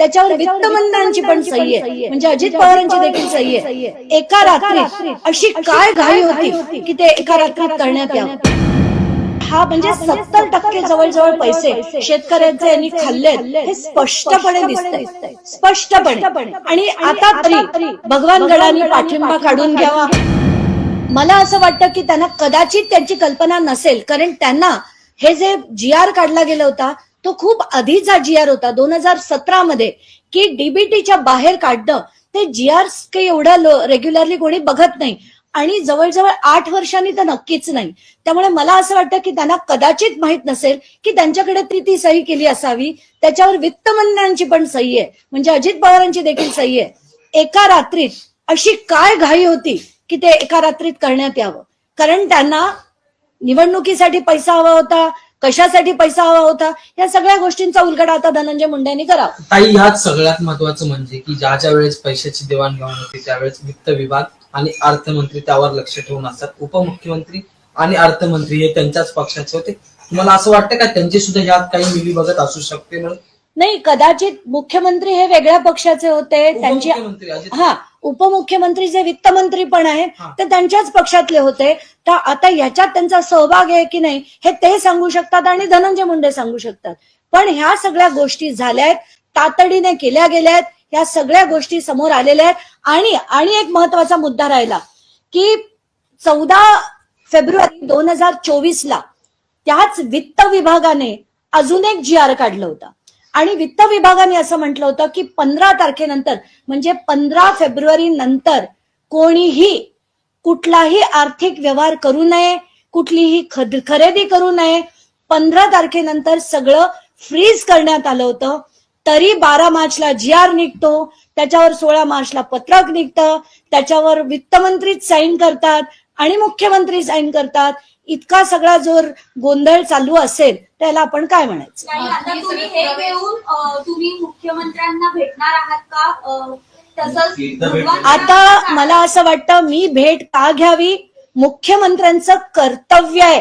त्याच्यावर वित्तमंत्र्यांची पण सही आहे. म्हणजे अजित पवारांची देखील सही आहे. एका रात्रीत अशी काय घाई होती की ते एका रात्रीत करण्यात यावं. हा म्हणजे सत्तर टक्के जवळजवळ पैसे शेतकऱ्यांचे यांनी खाल्लेत. हे स्पष्टपणे दिसतंय. स्पष्टपणे. आणि आता तरी भगवान गडाने पाठिंबा काढून घ्यावा. मला असं वाटतं की त्यांना कदाचित त्यांची कल्पना नसेल. कारण त्यांना हे जे जी आर काढला गेला होता तो खूप आधीचा जी आर होता. दोन हजार सतरा मध्ये की डीबीटीच्या बाहेर काढणं ते जी आर काही एवढं रेग्युलरली कोणी बघत नाही. आणि जवळजवळ आठ वर्षांनी तर नक्कीच नाही. त्यामुळे मला असं वाटतं की त्यांना कदाचित माहीत नसेल की त्यांच्याकडे ती ती सही केली असावी. त्याच्यावर वित्तमंत्र्यांची पण सही आहे. म्हणजे अजित पवारांची देखील सही आहे. एका रात्रीत अशी काय घाई होती की ते एका रात्रीत करण्यात यावं. कारण त्यांना निवडणुकीसाठी पैसा हवा होता कशासाठी पैसा हवा होता? या सगळ्या गोष्टींचा उलगडा आता धनंजय मुंडेंनी करावा. ताई ह्यात सगळ्यात महत्वाचं म्हणजे की ज्या ज्या वेळेस पैशाची देवाणघेवाण होते त्यावेळेस वित्त विभाग आणि अर्थमंत्री त्यावर लक्ष ठेवून असतात. उपमुख्यमंत्री आणि अर्थमंत्री हे त्यांच्याच पक्षाचे होते. तुम्हाला असं वाटतं का? त्यांची सुद्धा ह्यात काही मिली बघत असू शकते म्हणून? नाही कदाचित मुख्यमंत्री हे वेगळ्या पक्षाचे होते त्यांची हा उपमुख्यमंत्री जे वित्तमंत्री पण आहेत हा. ते त्यांच्याच पक्षातले होते. तर आता याच्यात त्यांचा सहभाग आहे की नाही हे ते सांगू शकतात आणि धनंजय मुंडे सांगू शकतात. पण ह्या सगळ्या गोष्टी झाल्या आहेत तातडीने केल्या गेल्या आहेत ह्या सगळ्या गोष्टी समोर आलेल्या आहेत. आणि आणि एक महत्त्वाचा मुद्दा राहिला की चौदा फेब्रुवारी दोन हजार चोवीस ला त्याच वित्त विभागाने अजून एक जी आर काढलं होतं. आणि वित्त विभागाने असं म्हटलं होतं की पंधरा तारखेनंतर म्हणजे पंधरा फेब्रुवारी नंतर कोणीही कुठलाही आर्थिक व्यवहार करू नये कुठलीही खरेदी करू नये पंधरा तारखेनंतर सगळं फ्रीज करण्यात आलं होतं. तरी बारा मार्चला जी आर निघतो त्याच्यावर सोळा मार्चला पत्रक निघतं त्याच्यावर वित्तमंत्रीच साईन करतात आणि मुख्यमंत्री साईन करतात. इतका सगळा जोर गोंधळ चालू असेल त्याला आपण काय म्हणायचं? नाही आता तुम्ही हे घेऊन अ, तुम्ही मुख्यमंत्र्यांना भेटणार आहात का? आता मला असं वाटतं मी भेट का घ्यावी? मुख्यमंत्र्यांचं कर्तव्य आहे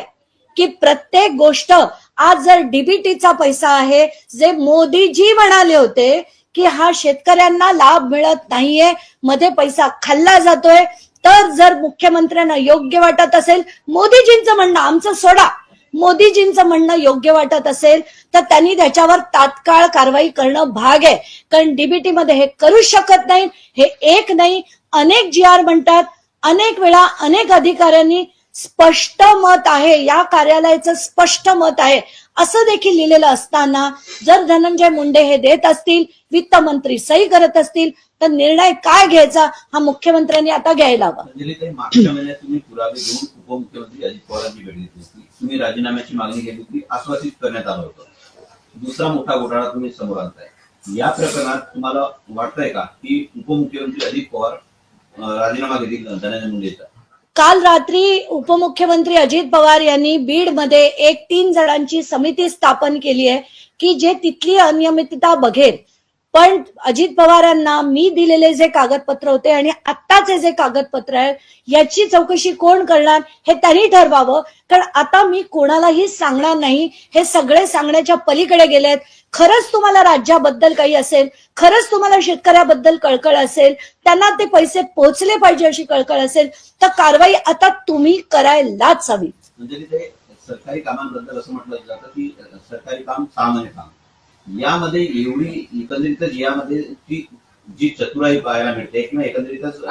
की प्रत्येक गोष्ट आज जर डीबीटीचा पैसा आहे जे मोदीजी म्हणाले होते की हा शेतकऱ्यांना लाभ मिळत नाहीये मध्ये पैसा खाल्ला जातोय तर जर मुख्यमंत्र्यांना योग्य वाटत असेल मोदीजींचं म्हणणं आमचं सोडा. मोदीजींचं म्हणणं योग्य वाटत असेल तर त्यांनी त्याच्यावर तात्काळ कारवाई करणं भाग आहे. कारण डीबीटी मध्ये हे करू शकत नाही हे एक नाही. अनेक जी आर म्हणतात अनेक वेळा अनेक अधिकाऱ्यांनी स्पष्ट मत आहे. या कार्यालयाचं स्पष्ट मत आहे. असं देखील लिहिलेलं असताना जर धनंजय मुंडे हे देत असतील वित्तमंत्री सही करत असतील तर निर्णय काय घ्यायचा हा मुख्यमंत्र्यांनी आता घ्यायला हवा. मागच्या महिन्यात तुम्ही पुरावे घेऊन उपमुख्यमंत्री अजित पवारांची भेट घेतली होती. तुम्ही राजीनाम्याची मागणी केली होती आश्वासित करण्यात आलं होतं. दुसरा मोठा घोटाळा तुम्ही समोर आणताय. या प्रकरणात तुम्हाला वाटतंय का की उपमुख्यमंत्री अजित पवार राजीनामा घेतील धनंजय मुंडेचा? काल रात्री उपमुख्यमंत्री अजित पवार यांनी बीडमध्ये एक तीन जणांची समिती स्थापन केली आहे की जे तिथली अनियमितता बघेल. पण अजित पवारांना मी दिलेले जे कागदपत्र होते आणि आत्ताचे जे कागदपत्र आहे याची चौकशी कोण करणार हे त्यांनी ठरवावं. कारण आता मी कोणालाही सांगणार नाही हे सगळे सांगण्याच्या पलीकडे गेलेत. खरंच तुम्हाला राज्याबद्दल काही असेल खरंच तुम्हाला शेतकऱ्याबद्दल कळकळ असेल त्यांना ते पैसे पोहोचले पाहिजे अशी कळकळ असेल तर कारवाई आता तुम्ही करायलाच हवी. अंजलीताई सरकारी कामांबद्दल असं म्हटलं जातं की सरकारी काम सामान्य काम. यामध्ये एवढी एकंदरीतच यामध्ये जी चतुराई बघायला मिळते किंवा एकंदरीतच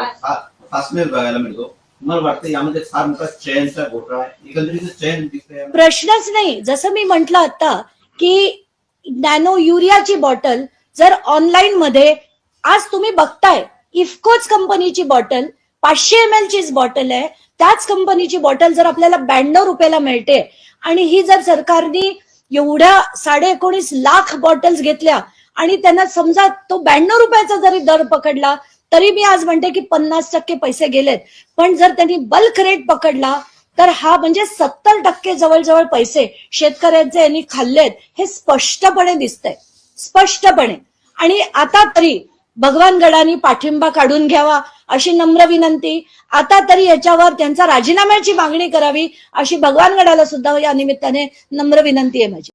फासमेल बघायला मिळतो तुम्हाला वाटतं यामध्ये फार मोठा चयनचा घोटाळा आहे? एकंदरीतच चयन दिसतंय? प्रश्नच नाही. जसं मी म्हंटल आता की नॅनो युरियाची बॉटल जर ऑनलाईन मध्ये आज तुम्ही बघताय इफकोच कंपनीची बॉटल पाचशे एम एल चीच बॉटल आहे त्याच कंपनीची बॉटल जर आपल्याला ब्याण्णव रुपयाला मिळते आणि ही जर सरकारने एवढ्या साडे एकोणीस लाख बॉटल्स घेतल्या आणि त्यांना समजा तो ब्याण्णव रुपयाचा जरी दर पकडला तरी मी आज म्हणते की पन्नास टक्के पैसे गेलेत. पण जर त्यांनी बल्क रेट पकडला तर हा म्हणजे सत्तर टक्के जवळजवळ पैसे शेतकऱ्यांचे यांनी खाल्लेत हे स्पष्टपणे दिसतंय. स्पष्टपणे. आणि आता तरी भगवान गडानी पाठिंबा काढून घ्यावा अशी नम्र विनंती. आता तरी याच्यावर त्यांचा राजीनाम्याची मागणी करावी अशी भगवान गडाला सुद्धा या निमित्ताने नम्र विनंती आहे माझी.